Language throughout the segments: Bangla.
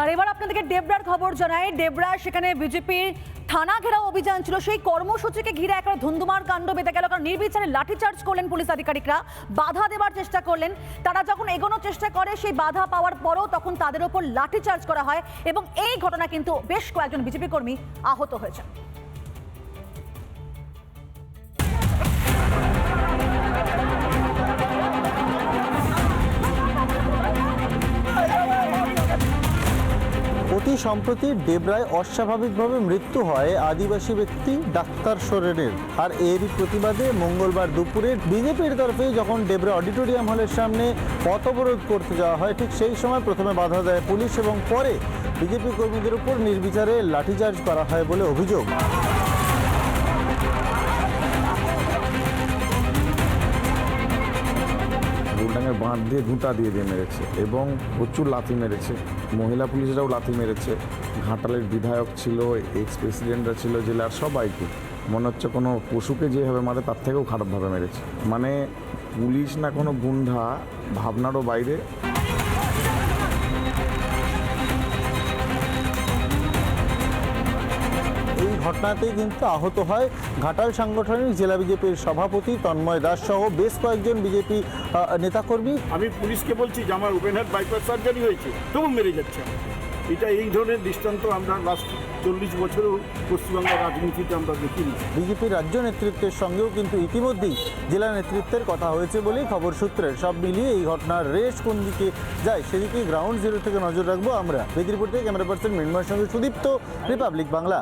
আর এবার আপনাদেরকে ডেবরার খবর জানাই। ডেবরা সেখানে বিজেপির থানা ঘেরাও অভিযান ছিল। সেই কর্মসূচিকে ঘিরে একটা ধুন্ধুমার কাণ্ড বেঁধে গেল, কারণ নির্বিচারে লাঠিচার্জ করলেন পুলিশ আধিকারিকরা। বাধা দেবার চেষ্টা করলেন। তারা যখন এগোনোর চেষ্টা করে, সেই বাধা পাওয়ার পরও তখন তাদের ওপর লাঠিচার্জ করা হয় এবং এই ঘটনা কিন্তু বেশ কয়েকজন বিজেপি কর্মী আহত হয়েছেন। অতি সম্প্রতি ডেবরায় অস্বাভাবিকভাবে মৃত্যু হয় আদিবাসী ব্যক্তি ডাক্তার সোরেনের। আর এরই প্রতিবাদে মঙ্গলবার দুপুরে বিজেপির তরফে যখন ডেবরা অডিটোরিয়াম হলের সামনে পথ অবরোধ করতে যাওয়া হয়, ঠিক সেই সময় প্রথমে বাধা দেয় পুলিশ এবং পরে বিজেপি কর্মীদের উপর নির্বিচারে লাঠিচার্জ করা হয় বলে অভিযোগ। বাঁধ দিয়ে ঘুঁটা দিয়ে দিয়ে মেরেছে এবং প্রচুর লাথি মেরেছে। মহিলা পুলিশরাও লাথি মেরেছে। ঘাটালের বিধায়ক ছিল এক্স প্রেসিডেন্টরা ছিল, জেলার সবাইকে। মনে হচ্ছে কোনো পশুকে যেভাবে মারে তার থেকেও খারাপভাবে মেরেছে। মানে পুলিশ না কোনো গুন্ডা, ভাবনারও বাইরে। ঘটনাতেই কিন্তু আহত হয়। ঘাটাল সাংগঠনিক জেলা বিজেপির সভাপতি তন্ময় দাস সহ বেশ কয়েকজন বিজেপি নেতাকর্মী। আমি পুলিশকে বলছি যে আমার ওপেন হার্ট বাইপাস সার্জারি হয়েছে তবু মেরে যাচ্ছে। এটা এই ধরনের দৃষ্টান্ত আমরা লাস্ট চল্লিশ বছরেও পশ্চিমবঙ্গের রাজনীতিতে আমরা দেখিনি। বিজেপির রাজ্য নেতৃত্বের সঙ্গেও কিন্তু ইতিমধ্যেই জেলা নেতৃত্বের কথা হয়েছে বলেই খবর সূত্রে সব মিলিয়ে এই ঘটনার রেশ কোন দিকে যায় সেদিকে গ্রাউন্ড জিরো থেকে নজর রাখব আমরা। মেদিনীপুর থেকে ক্যামেরা পার্সন মৃন্ময়ের সঙ্গে সুদীপ্ত রিপাবলিক বাংলা।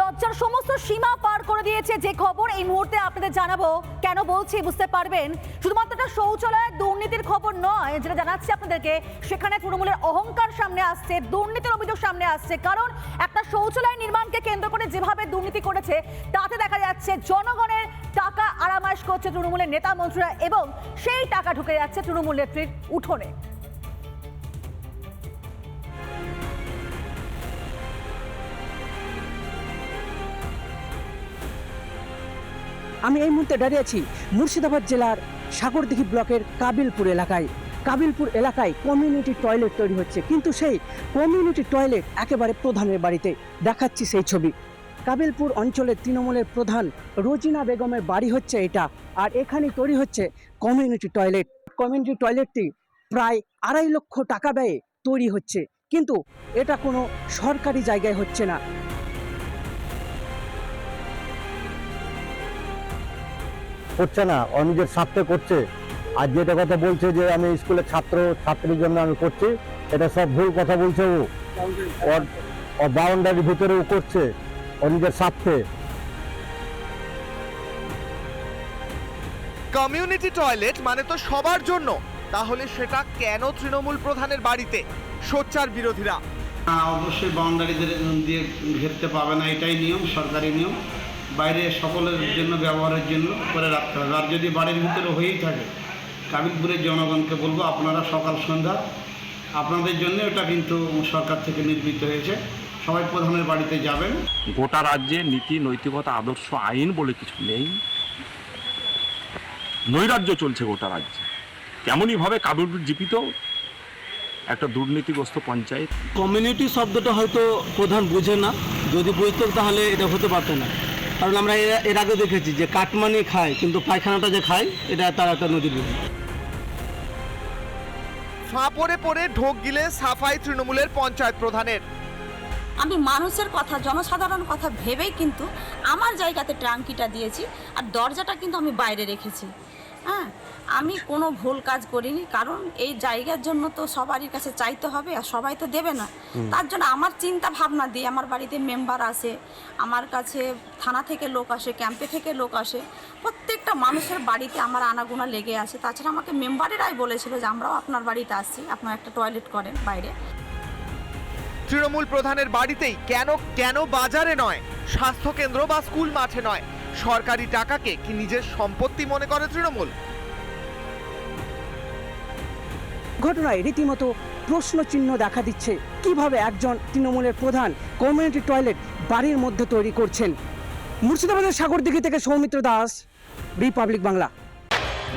লজ্জার সমস্ত সীমা পার করে দিয়েছে যে খবর এই মুহূর্তে আপনাদের জানাব। কেন বলছি বুঝতে পারবেন? শুধুমাত্র একটা শৌচালয়ের দুর্নীতির খবর নয়, যেটা জানাচ্ছি আপনাদেরকে। সেখানে তৃণমূলের অহংকার সামনে আসছে, দুর্নীতির অভিযোগ সামনে আসছে। কারণ একটা শৌচালয় নির্মাণকে কেন্দ্র করে যেভাবে দুর্নীতি করেছে, তাতে দেখা যাচ্ছে জনগণের টাকা আরামাস করছে তৃণমূলের নেতা মন্ত্রীরা এবং সেই টাকা ঢুকে যাচ্ছে তৃণমূল নেত্রীর উঠোনে। আমি এই মুহূর্তে দাঁড়িয়ে আছি মুর্শিদাবাদ জেলার সাগরদিঘি ব্লকের কাবিলপুর এলাকায়। কাবিলপুর এলাকায় কমিউনিটি টয়লেট তৈরি হচ্ছে। কিন্তু সেই কমিউনিটি টয়লেট একেবারে প্রধানের বাড়িতে। দেখাচ্ছি সেই ছবি। কাবিলপুর অঞ্চলের তৃণমূলের প্রধান রোজিনা বেগমের বাড়ি হচ্ছে এটা। আর এখানেই তৈরি হচ্ছে কমিউনিটি টয়লেট কমিউনিটি টয়লেটটি প্রায় আড়াই লক্ষ টাকা ব্যয়ে তৈরি হচ্ছে। কিন্তু এটা কোনো সরকারি জায়গায় হচ্ছে না। করছে না ও নিজের স্বার্থে করছে। আর যেটা কথা বলছে যে আমি স্কুলের ছাত্র ছাত্রীর জন্য আমি করছি এটা সব ভুল কথা বলছে ও। ওর বাউন্ডারির ভিতরে ও করছে ও নিজের স্বার্থে। কমিউনিটি টয়লেট মানে তো সবার জন্য। তাহলে সেটা কেন তৃণমূল প্রধানের বাড়িতে? সোচ্চার বিরোধীরা। অবশ্যই বাউন্ডারি দিয়ে ঘেরতে পাবে না এটাই নিয়ম সরকারি নিয়ম। বাইরে সকলের জন্য ব্যবহারের জন্য করে রাখতে হবে। আর যদি বাড়ির ভিতরে হয়েই থাকে কাবিলপুরের জনগণকে বলব আপনারা সকাল সন্ধ্যা আপনাদের জন্য এটা কিন্তু সরকার থেকে নির্মিত হয়েছে। সবাই প্রধানের বাড়িতে যাবেন। গোটা রাজ্যে নীতি নৈতিকতা আদর্শ আইন বলে কিছু নেই। নৈরাজ্য চলছে গোটা রাজ্যে। তেমনইভাবে কাবুল জীবিত একটা দুর্নীতিগ্রস্ত পঞ্চায়েত। কমিউনিটি শব্দটা হয়তো প্রধান বোঝে না। যদি বুঝতো তাহলে এটা হতে পারতো না। কারণ আমরা এর এর আগে দেখেছি যে কাটমানি খায় কিন্তু পায়খানাটা যে খায় এটা তার একটা নদীর বিধি ফাঁ পরে পড়ে ঢোক গিলে সাফাই তৃণমূলের পঞ্চায়েত প্রধানের। আমি মানুষের কথা জনসাধারণ কথা ভেবেই কিন্তু আমার জায়গাতে ট্রাঙ্কিটা দিয়েছি আর দরজাটা কিন্তু আমি বাইরে রেখেছি। হ্যাঁ আমি কোনো ভুল কাজ করিনি কারণ এই জায়গার জন্য তো সবারই কাছে চাইতে হবে আর সবাই তো দেবে না। তার জন্য আমার চিন্তা ভাবনা দিয়ে আমার বাড়িতে মেম্বার আসে আমার কাছে থানা থেকে লোক আসে ক্যাম্পে থেকে লোক আসে প্রত্যেকটা মানুষের বাড়িতে আমার আনাগোনা লেগে আছে। তাছাড়া আমাকে মেম্বারেরাই বলেছিল যে আমরাও আপনার বাড়িতে আসছি আপনার একটা টয়লেট করেন বাইরে। তৃণমূল প্রধানের বাড়িতেই কেন কেন বাজারে নয়? স্বাস্থ্য কেন্দ্র বা স্কুল মাঠে নয়? সরকারি টাকাকে কি নিজের সম্পত্তি মনে করে তৃণমূল? ঘটনায় রীতিমতো প্রশ্নচিহ্ন দেখা দিচ্ছে। কীভাবে একজন তৃণমূলের প্রধান কমিউনিটি টয়লেট বাড়ির মধ্যে তৈরি করছেন? মুর্শিদাবাদের সাগরদিঘি থেকে সৌমিত্র দাস, রিপাবলিক বাংলা।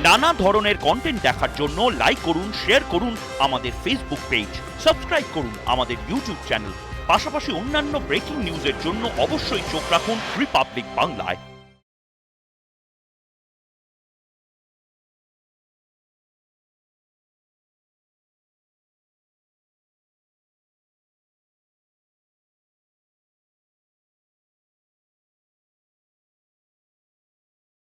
নানা ধরনের কন্টেন্ট দেখার জন্য লাইক করুন শেয়ার করুন আমাদের ফেসবুক পেজ সাবস্ক্রাইব করুন আমাদের ইউটিউব চ্যানেল পাশাপাশি অন্যান্য ব্রেকিং নিউজের জন্য অবশ্যই চোখ রাখুন রিপাবলিক বাংলায়